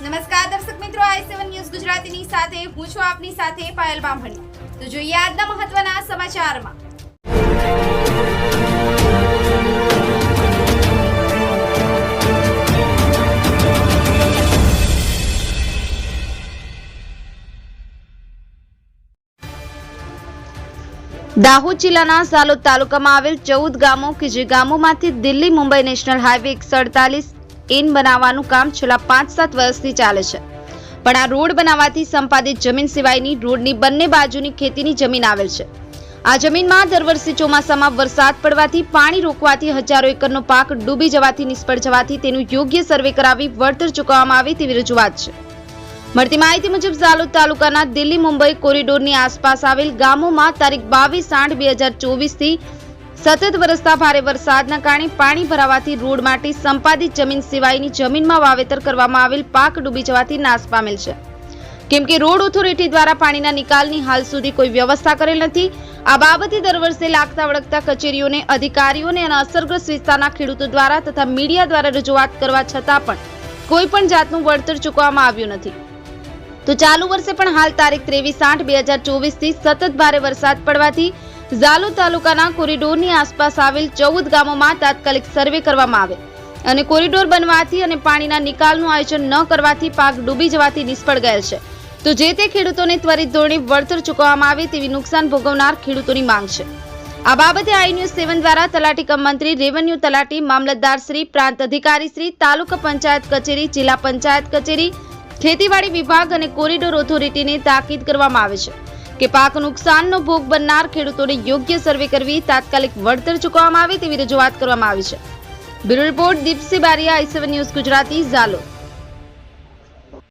નમસ્કાર દર્શક મિત્રો, આઈ સેવન ન્યૂઝ ગુજરાતીની સાથે, હું છું આપની સાથે પાયલ બામણી. તો જોઈએ આજના મહત્વના સમાચારમાં. દાહોદ જિલ્લાના સાલોદ તાલુકામાં આવેલ ચૌદ ગામો કે જે ગામોમાંથી દિલ્હી મુંબઈ નેશનલ હાઈવે એકસો એન બનાવવાનું કામ છેલ્લા પાંચ સાત વર્ષથી ચાલે છે. પણ આ રોડ બનાવવાથી સંપાદિત જમીન સિવાયની રોડની બંને બાજુની ખેતીની જમીન આવેલ છે. આ જમીનમાં દર વર્ષે ચોમાસામાં વરસાદ પડવાથી પાણી રોકવાથી હજારો એકરનો પાક ડૂબી જવાથી નિષ્ફળ જવાથી તેનું યોગ્ય સર્વે કરાવી વળતર ચૂકવવામાં આવે તેવી રજૂઆત છે. મળતી માહિતી મુજબ ઝાલોદ તાલુકાના દિલ્હી મુંબઈ કોરિડોરની આસપાસ આવેલ ગામોમાં તારીખ બાવીસ આઠ બે હજાર ચોવીસથી સતત વરસતા ભારે વરસાદના કારણે પાણી ભરાવાથી રોડ માટે સંપાદિત જમીન સિવાયની જમીનમાં વાવેતર કરવામાં આવેલ પાક ડૂબી જવાથી નાશ પામેલ છે. કેમ કે રોડ ઓથોરિટી દ્વારા પાણીના નિકાલની હાલ સુધી કોઈ વ્યવસ્થા કરેલ નથી. આ બાબતે દર વર્ષે લાગતા વળગતા કચેરીઓને, અધિકારીઓને અને અસરગ્રસ્ત વિસ્તારના ખેડૂતો દ્વારા તથા મીડિયા દ્વારા રજૂઆત કરવા છતાં પણ કોઈ પણ જાતનું વળતર ચૂકવવામાં આવ્યું નથી. તો ચાલુ વર્ષે પણ હાલ તારીખ ત્રેવીસ આઠ બે હજાર ચોવીસથી સતત ભારે વરસાદ પડવાથી ઝાલોદ તાલુકાના કોરિડોરની આસપાસ આવેલ ચૌદ ગામોમાં તાત્કાલિક સર્વે કરવામાં આવે. અને કોરિડોર બનવાથી અને પાણીના નિકાલનું આયોજન ન કરવાથી પાક ડૂબી જવાથી નિષ્ફળ ગયેલ છે. તો જે તે ખેડૂતોને ત્વરિત ધોરણે વળતર ચૂકવવામાં આવે તેવી નુકસાન ભોગવનાર ખેડૂતોની માંગ છે. આ બાબતે આઈ ન્યૂઝ સેવન દ્વારા તલાટી કમ રેવન્યુ તલાટી, મામલતદાર શ્રી, પ્રાંત અધિકારી શ્રી, તાલુકા પંચાયત કચેરી, જિલ્લા પંચાયત કચેરી, ખેતીવાડી વિભાગ અને કોરિડોર ઓથોરિટીને તાકીદ કરવામાં આવે છે. કે પાક નુકસાનનો ભોગ બનનાર ખેડૂતોને યોગ્ય સર્વે કરવી તાત્કાલિક વળતર ચૂકવવામાં આવે તેવી રજૂઆત કરવામાં આવી છે. Bureau report Dipsi Bariya I news Gujarati Jhalod.